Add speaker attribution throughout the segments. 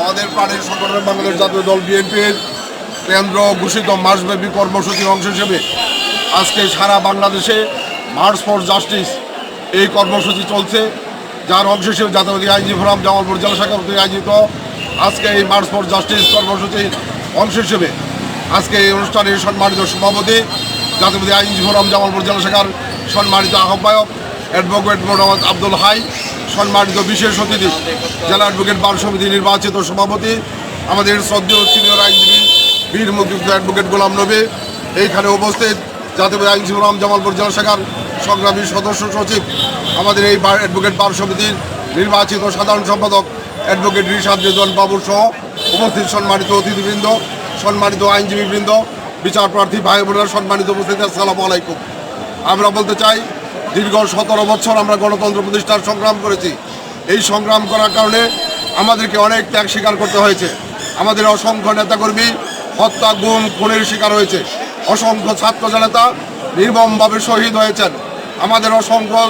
Speaker 1: আমাদের প্রাণের সংগঠন বাংলাদেশ জাতীয় দল বিএনপির কেন্দ্র ঘোষিত মাসব্যাপী কর্মসূচির অংশ হিসেবে আজকে সারা বাংলাদেশে মার্চ ফর জাস্টিস এই কর্মসূচি চলছে। যার অংশ হিসেবে জাতীয়বাদী আইনজীবী ফোরাম জামালপুর জেলা শাখা আয়োজিত আজকে এই মার্চ ফর জাস্টিস কর্মসূচির অংশ হিসেবে আজকে এই অনুষ্ঠানের সম্মানিত সভাপতি জাতীয়বাদী আইনজীবী ফোরাম জামালপুর জেলা শাখার সম্মানিত আহ্বায়ক অ্যাডভোকেট মোহাম্মদ আব্দুল হাই, সম্মানিত বিশেষ অতিথি, জেলা অ্যাডভোকেট বার সমিতি নির্বাচিত সভাপতি, আমাদের শ্রদ্ধেয় সিনিয়র আইনজীবী, বীর মুক্তিযুদ্ধ অ্যাডভোকেট গোলাম নবী, এইখানে উপস্থিত জাতীয় আইনজীবী রাম জামালপুর জেলা শাখার সংগ্রামী সদস্য সচিব, আমাদের এই অ্যাডভোকেট বার সমিতির নির্বাচিত সাধারণ সম্পাদক অ্যাডভোকেট রিশাদ রেজন বাবুর সহ উপস্থিত সম্মানিত অতিথিবৃন্দ, সম্মানিত আইনজীবীবৃন্দ, বিচার প্রার্থী ভাই বোনেরা, সম্মানিত উপস্থিতি, আসসালামু আলাইকুম। আমরা বলতে চাই দীর্ঘ সতেরো বছর আমরা গণতন্ত্র প্রতিষ্ঠার সংগ্রাম করেছি। এই সংগ্রাম করার কারণে আমাদেরকে অনেক ত্যাগ স্বীকার করতে হয়েছে। আমাদের অসংখ্য নেতাকর্মী হত্যা, গুম, খুনের শিকার হয়েছে। অসংখ্য ছাত্র জনতা নির্মমভাবে শহীদ হয়েছেন। আমাদের অসংখ্য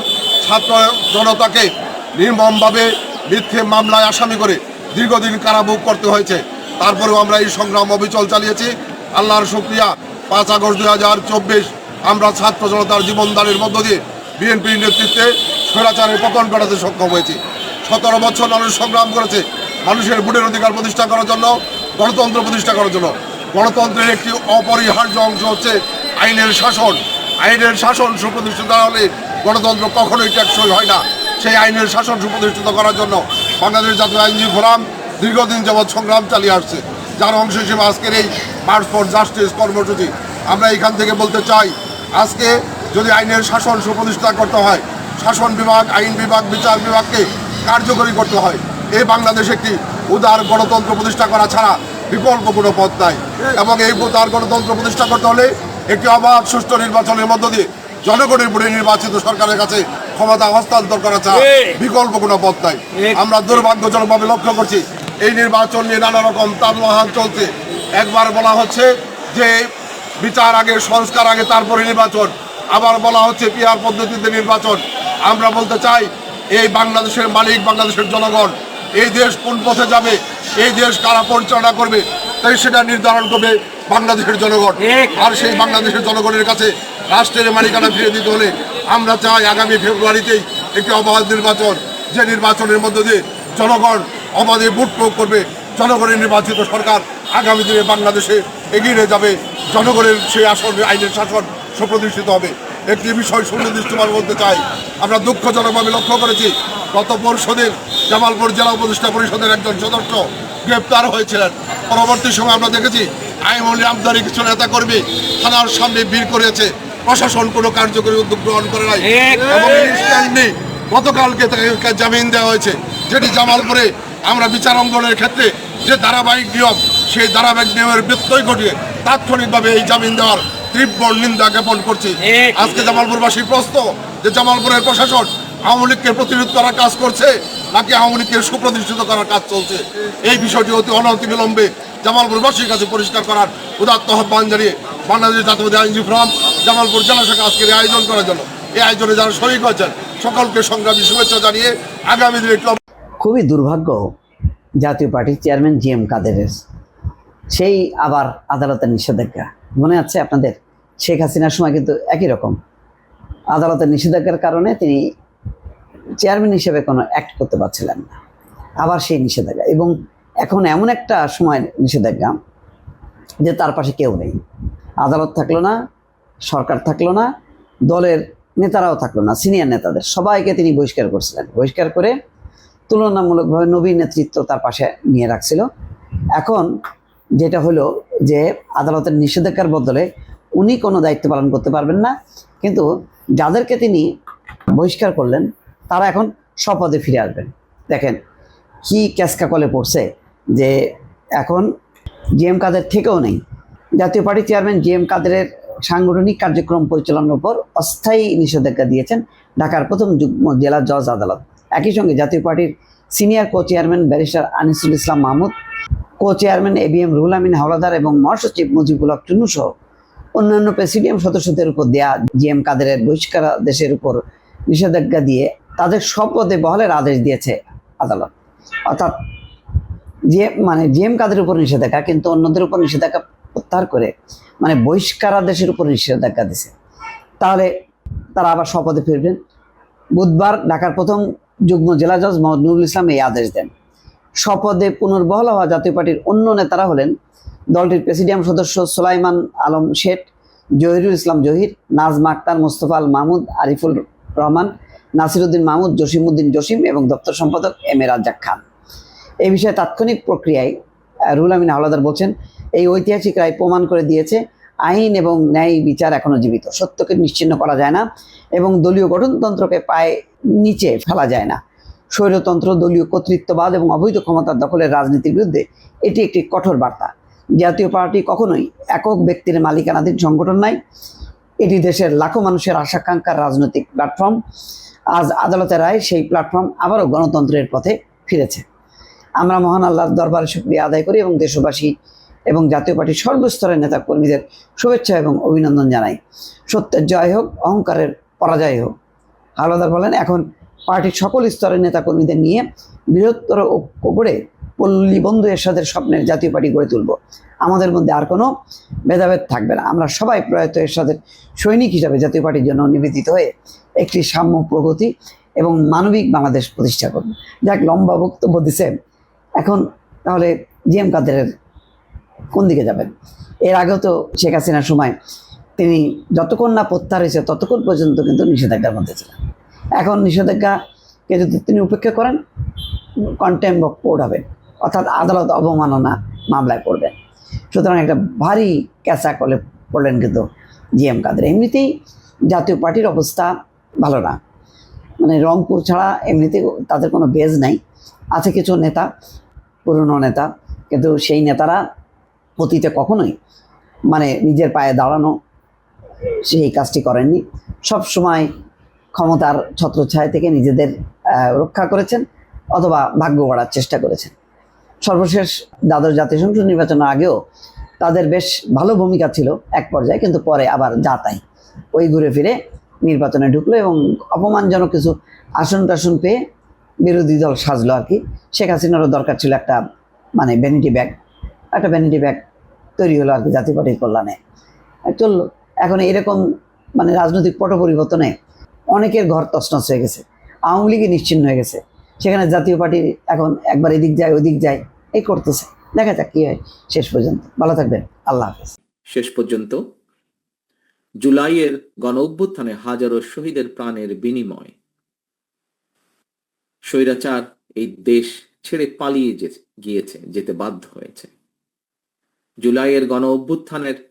Speaker 1: ছাত্র জনতাকে নির্মমভাবে মিথ্যে মামলায় আসামি করে দীর্ঘদিন কারাভোগ করতে হয়েছে। তারপরেও আমরা এই সংগ্রাম অবিচল চালিয়েছি। আল্লাহর শুক্রিয়া। পাঁচ আগস্ট দু হাজার চব্বিশ আমরা ছাত্র জনতার জীবনদানের মধ্য দিয়ে বিএনপির নেতৃত্বে স্বৈরাচারের পতন ঘটাতে সক্ষম হয়েছি। সতেরো বছর মানুষ সংগ্রাম করেছে, মানুষের ভোটের অধিকার প্রতিষ্ঠা করার জন্য, গণতন্ত্র প্রতিষ্ঠা করার জন্য। গণতন্ত্রের একটি অপরিহার্য অংশ হচ্ছে আইনের শাসন। আইনের শাসন সুপ্রতিষ্ঠিত হলে গণতন্ত্র কখনোই টেকসই হয় না। সেই আইনের শাসন সুপ্রতিষ্ঠিত করার জন্য বাংলাদেশ জাতীয় আইনজীবী ফোরাম দীর্ঘদিন যাবৎ সংগ্রাম চালিয়ে আসছে। যার অংশ হিসেবে আজকের এই মার্চ ফর জাস্টিস কর্মসূচি। আমরা এখান থেকে বলতে চাই, আজকে যদি আইনের শাসন সুপ্রতিষ্ঠা করতে হয় শাসন বিভাগ আইন বিভাগ বিচার বিভাগকে কার্যকরী করতে হয় এই বাংলাদেশ একটি উদার গণতন্ত্র প্রতিষ্ঠা করা ছাড়া বিকল্প কোনো পথ নাই। এবং এই উদার গণতন্ত্র প্রতিষ্ঠা করতে হলে একটি অবাধ সুষ্ঠু নির্বাচনের মধ্য দিয়ে জনগণের ভোটে নির্বাচিত সরকারের কাছে ক্ষমতা হস্তান্তর করা ছাড়া বিকল্প কোনো পথ নাই। আমরা দুর্ভাগ্যজনকভাবে লক্ষ্য করছি এই নির্বাচন নিয়ে নানা রকম তালমাহাল চলছে। একবার বলা হচ্ছে যে বিচার আগে সংস্কার আগে তারপরে নির্বাচন। আবার বলা হচ্ছে পিয়ার পদ্ধতিতে নির্বাচন। আমরা বলতে চাই এই বাংলাদেশের মালিক বাংলাদেশের জনগণ এই দেশ কোন পথে যাবে এই দেশ কারা পরিচালনা করবে তাই সেটা নির্ধারণ করবে বাংলাদেশের জনগণ। আর সেই বাংলাদেশের জনগণের কাছে রাষ্ট্রের মালিকানা ফিরে দিতে হলে আমরা চাই আগামী ফেব্রুয়ারিতেই একটি অবাধ নির্বাচন যে নির্বাচনের মধ্য দিয়ে জনগণ অবাধে ভোট প্রয়োগ করবে। জনগণের নির্বাচিত সরকার আগামী দিনে বাংলাদেশে এগিয়ে যাবে। জনগণের সেই আসন আইনের শাসন সুপ্রতিষ্ঠিত হবে। একটি বিষয় সুনির্দিষ্টভাবে বলতে চাই। আমরা দুঃখজনকভাবে লক্ষ্য করেছি গত পরশু দিন জামালপুর জেলা উপদেষ্টা পরিষদের একজন সদস্য গ্রেপ্তার হয়েছিলেন। পরবর্তী সময় আমরা দেখেছি আইমলি আমদানি কিছু নেতা কর্মী থানার সামনে ভিড় করেছে প্রশাসন কোনো কার্যকরী উদ্যোগ গ্রহণ করে নাই। এবং গতকালকে তাকে জামিন দেওয়া হয়েছে। যেটি জামালপুরে আমরা বিচার অঙ্গনের ক্ষেত্রে যে ধারাবাহিক নিয়ম সেই ধারাবাহিক নিয়মের ব্যত্যয় ঘটিয়ে তাৎক্ষণিকভাবে এই জামিন দেওয়ার তীব্র নিন্দা জ্ঞাপন করছি। আজকে জামালপুরবাসী প্রশ্ন যে জামালপুরের প্রশাসন আওয়ামী লীগকে প্রতিরোধ করার কাজ করছে নাকি আওয়ামী লীগকে সুপ্রতিষ্ঠিত করার কাজ চলছে? এই বিষয়টি অতি অনতি বিলম্বে জামালপুরবাসীর কাছে পরিষ্কার করার উদাত্ত আহ্বান জানিয়ে বাংলাদেশ জাতীয়বাদী আইনজীবী ফোরাম জামালপুর জেলা শাখা আজকের এই আয়োজন করার জন্য। এই আয়োজনে যারা শরিক হয়েছেন সকলকে সংগ্রামী শুভেচ্ছা জানিয়ে আগামী দিনে
Speaker 2: খুবই দুর্ভাগ্য জাতীয় পার্টির চেয়ারম্যান জি এম কাদেরের। সেই আবার আদালতের নিষেধাজ্ঞা। মনে আছে আপনাদের? শেখ হাসিনার সময় কিন্তু একই রকম। আদালতের নিষেধাজ্ঞার কারণে তিনি চেয়ারম্যান হিসেবে কোনো অ্যাক্ট করতে পারছিলেন না। আবার সেই নিষেধাজ্ঞা এবং এখন এমন একটা সময় নিষেধাজ্ঞা যে তার পাশে কেউ নেই। আদালত থাকল না, সরকার থাকল না, দলের নেতারাও থাকল না সিনিয়র নেতাদের সবাইকে তিনি বহিষ্কার করছিলেন। বহিষ্কার করে তুলনামূলকভাবে নবীন নেতৃত্ব তার পাশে নিয়ে রাখছিল। এখন যেটা হলো যে আদালতের নিষেধাজ্ঞার বদলে উনি কোনো দায়িত্ব পালন করতে পারবেন না। কিন্তু যাদেরকে তিনি বহিষ্কার করলেন, তারা এখন স্বপদে ফিরে আসবেন। দেখেন, কি ক্যাসকাকলে পড়ছে যে এখন জি এম কাদের থেকেও নেই। জাতীয় পার্টি চেয়ারম্যান জি এম কাদেরের সাংগঠনিক কার্যক্রম পরিচালনার উপর অস্থায়ী নিষেধাজ্ঞা দিয়েছেন ঢাকার প্রথম যুগ্ম জেলা জজ আদালত। একই সঙ্গে জাতীয় পার্টির senior co chairman barrister Anisul Islam Mahmud co chairman A B M Ruhul Amin Howlader এবং মহাসচিব মুজিবুল হক টুনু সহ অন্যান্য প্রেসিডিয়াম সদস্যদের উপর দেয়া জি এম কাদেরের বহিষ্কার দেশের উপর নিষেধাজ্ঞা দিয়ে তাদের শপথে বহলের আদেশ দিয়েছে আদালত। অর্থাৎ যে মানে জি এম কাদের উপর নিষেধাজ্ঞা, কিন্তু অন্যদের উপর নিষেধাজ্ঞা প্রত্যাহার করে মানে বহিষ্কারাদেশের উপর নিষেধাজ্ঞা দিছে তাহলে তারা আবার শপথে ফিরবেন। বুধবার ঢাকার প্রথম যুগ্ম জেলা জজ মোহাম্মদ নুরুল ইসলাম এই আদেশ দেন। শপথে পুনর্বহাল হওয়া জাতীয় পার্টির অন্য নেতারা হলেন দলটির প্রেসিডিয়াম সদস্য সোলাইমান আলম শেঠ, জহিরুল ইসলাম জহির, নাজমা আক্তার মোস্তফা আল মাহমুদ, আরিফুল রহমান, নাসিরুদ্দিন মাহমুদ, জসিমউদ্দিন জসিম এবং দপ্তর সম্পাদক এম এ রাজ্জাক খান। এই বিষয়ে তাৎক্ষণিক প্রক্রিয়ায় রুহুল আমিন হাওলাদার বলছেন, এই ঐতিহাসিক রায় প্রমাণ করে দিয়েছে, আইন এবং ন্যায় বিচার এখনও জীবিত। সত্যকে নিশ্চিন্ন করা যায় না এবং দলীয় গঠনতন্ত্রকে পায়ে নিচে ফেলা যায় না। স্বৈরতন্ত্র, দলীয় কর্তৃত্ববাদ এবং অবৈধ ক্ষমতার দখলের রাজনীতির বিরুদ্ধে এটি একটি কঠোর বার্তা। জাতীয় পার্টি কখনোই একক ব্যক্তির মালিকানাধীন সংগঠন নাই। এটি দেশের লাখো মানুষের আশাকাঙ্ক্ষার রাজনৈতিক প্ল্যাটফর্ম। আজ আদালতের রায় সেই প্ল্যাটফর্ম আবারও গণতন্ত্রের পথে ফিরেছে। আমরা মহান আল্লাহর দরবারে শুক্রিয়া আদায় করি এবং দেশবাসী এবং জাতীয় পার্টির সর্বস্তরের নেতা কর্মীদের শুভেচ্ছা এবং অভিনন্দন জানাই। সত্যের জয় হোক, অহংকারের পরাজয় হোক। হাওলাদার বলেন, এখন পার্টির সকল স্তরের নেতা কর্মীদের নিয়ে বৃহত্তর ঐক্য করে পল্লী বন্ধু এরশাদের স্বপ্নের জাতীয় পার্টি গড়ে তুলব। আমাদের মধ্যে আর কোনো ভেদাভেদ থাকবে না। আমরা সবাই প্রয়াত এরশাদের সৈনিক হিসাবে জাতীয় পার্টির জন্য নিবেদিত হয়ে একটি সাম্য প্রগতি এবং মানবিক বাংলাদেশ প্রতিষ্ঠা করব। যাক, লম্বা বক্তব্য দিছে। এখন তাহলে জি এম কাদেরের কোন দিকে যাবেন? এর আগেও তো শেখ হাসিনার সময় তিনি যতক্ষণ না প্রত্যাহার হয়েছে ততক্ষণ পর্যন্ত কিন্তু নিষেধাজ্ঞার মধ্যে ছিলেন। এখন নিষেধাজ্ঞাকে যদি তিনি উপেক্ষা করেন কন্টেম্প অফ কোর্ট হবেন অর্থাৎ আদালত অবমাননা মামলায় পড়বেন সুতরাং একটা ভারী ক্যাচা কলে পড়লেন কিন্তু জি এম কাদের। এমনিতেই জাতীয় পার্টির অবস্থা ভালো না। মানে রংপুর ছাড়া এমনিতেই তাদের কোনো বেজ নাই। আছে কিছু নেতা, পুরনো নেতা, কিন্তু সেই নেতারা অতীতে কখনোই মানে নিজের পায়ে দাঁড়ানো সেই কাজটি করেননি। সব সময় ক্ষমতার ছত্রছায়া থেকে নিজেদের রক্ষা করেছেন অথবা ভাগ্য গড়ার চেষ্টা করেছেন। সর্বশেষ দ্বাদশ জাতীয় সংসদ নির্বাচনের আগেও তাদের বেশ ভালো ভূমিকা ছিল এক পর্যায়ে, কিন্তু পরে আবার যা তাই। ওই ঘুরে ফিরে নির্বাচনে ঢুকলো এবং অপমানজনক কিছু আসন টাসন পেয়ে বিরোধী দল সাজলো আর কি। শেখ হাসিনারও দরকার ছিল একটা মানে ভ্যানিটি ব্যাগ একটা ভ্যানিটি ব্যাগ তৈরি হলো আর কি জাতীয় পার্টির কল্যাণে। চলল। এখন এরকম মানে রাজনৈতিক পট পরিবর্তনে অনেকের ঘর তছনছ হয়ে গেছে। আওয়ামী লীগই নিশ্চিন্ন হয়ে গেছে। সেখানে জাতীয় পার্টি এখন একবার এদিক যায়, ওদিক যায়, এই করতেছে। দেখা যাক কী হয় শেষ পর্যন্ত। ভালো থাকবেন। আল্লাহ হাফেজ।
Speaker 3: শেষ পর্যন্ত জুলাইয়ের গণ অভ্যুত্থানে হাজারো শহীদের প্রাণের বিনিময়। স্বৈরাচার এই দেশ ছেড়ে পালিয়ে গিয়েছে, যেতে বাধ্য হয়েছে। জুলাইয়ের গণ অভ্যুত্থানের